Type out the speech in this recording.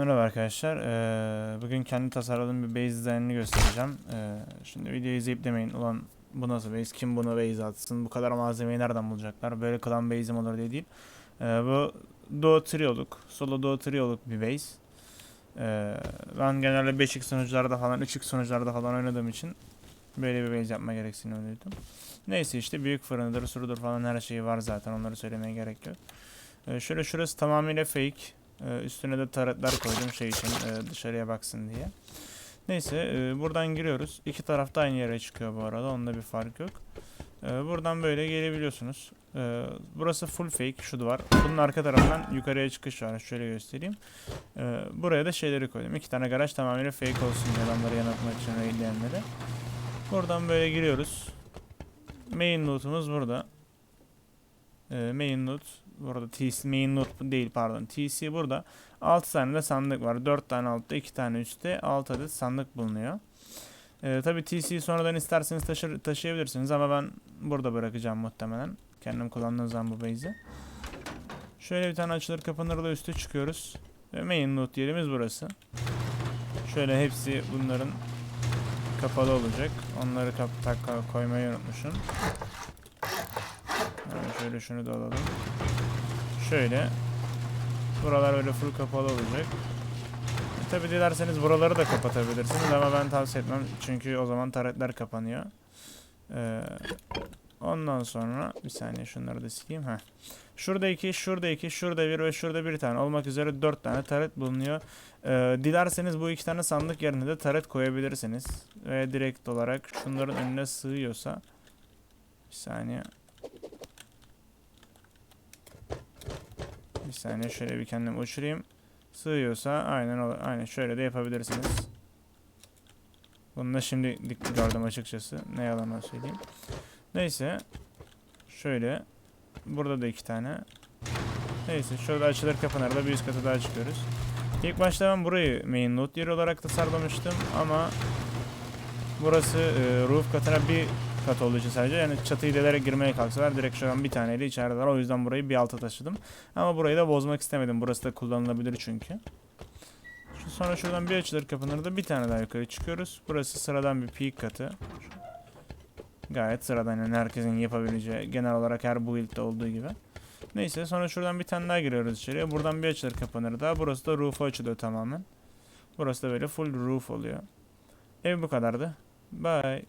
Merhaba arkadaşlar. Ee, bugün kendi tasarladığım bir base dizaynını göstereceğim. Ee, şimdi videoyu izleyip demeyin ulan bu nasıl base, kim bunu base atsın, bu kadar malzemeyi nereden bulacaklar, böyle klan base'im olur diye değil. Ee, bu duo trioluk, solo duo trioluk bir base. Ben genelde 5x sonuçlarda falan, 3x sonuçlarda falan oynadığım için böyle bir base yapma gereksinimi duydum. Neyse işte büyük fırınıdır, surudur falan her şeyi var zaten onları söylemeye gerek yok. Şöyle şurası tamamıyla fake. Ee, üstüne de taretler koydum şey için e, dışarıya baksın diye. Neyse e, buradan giriyoruz. İki tarafta aynı yere çıkıyor bu arada. Onda bir fark yok. E, buradan böyle gelebiliyorsunuz. E, burası full fake. Şu duvar. Bunun arka tarafından yukarıya çıkış var. Şöyle göstereyim. E, buraya da şeyleri koydum. İki tane garaj tamamıyla fake olsun adamları yanıltmak için raidleyenleri. Buradan böyle giriyoruz. Main loot'umuz burada. E, main loot burada TC main loot değil pardon. TC burada. 6 tane de sandık var. 4 tane altta 2 tane üstte 6 adet sandık bulunuyor. Ee, tabii TC'yi sonradan isterseniz taşır, taşıyabilirsiniz ama ben burada bırakacağım muhtemelen. Kendim kullandığım zaman bu base'i. Şöyle bir tane açılır kapanırla üste çıkıyoruz. Ve main loot yerimiz burası. Şöyle hepsi bunların kapalı olacak. Onları tak koymayı unutmuşum. Yani şöyle şunu da alalım. Şöyle. Buralar öyle full kapalı olacak. E, Tabi dilerseniz buraları da kapatabilirsiniz ama ben tavsiye etmem. Çünkü o zaman taretler kapanıyor. Ee, ondan sonra bir saniye şunları da sileyim. Heh. Şurada iki, şurada iki, şurada bir ve şurada bir tane olmak üzere dört tane taret bulunuyor. Ee, dilerseniz bu iki tane sandık yerine de taret koyabilirsiniz. Ve direkt olarak şunların önüne sığıyorsa bir saniye. Bir saniye şöyle bir kendimi uçurayım. Sığıyorsa aynen aynen şöyle de yapabilirsiniz. Bunu da şimdi dik- gördüm açıkçası. Ne yalan söyleyeyim. Neyse. Şöyle. Burada da iki tane. Neyse şurada açılır kapanır da bir üst kata daha çıkıyoruz. İlk başta ben burayı main loot yeri olarak tasarlamıştım ama burası e, roof katına bir kat olduğu için sadece yani çatıyı delerek girmeye kalksalar direkt şu an bir taneyle içerideler. O yüzden burayı bir alta taşıdım. Ama burayı da bozmak istemedim. Burası da kullanılabilir çünkü. Şu sonra şuradan bir açılır kapanır da bir tane daha yukarı çıkıyoruz. Burası sıradan bir peak katı. Gayet sıradan yani herkesin yapabileceği genel olarak her build'de olduğu gibi. Neyse sonra şuradan bir tane daha giriyoruz içeriye. Buradan bir açılır kapanır daha. Burası da roof'a açılıyor tamamen. Burası da böyle full roof oluyor. Ev bu kadardı. Bye.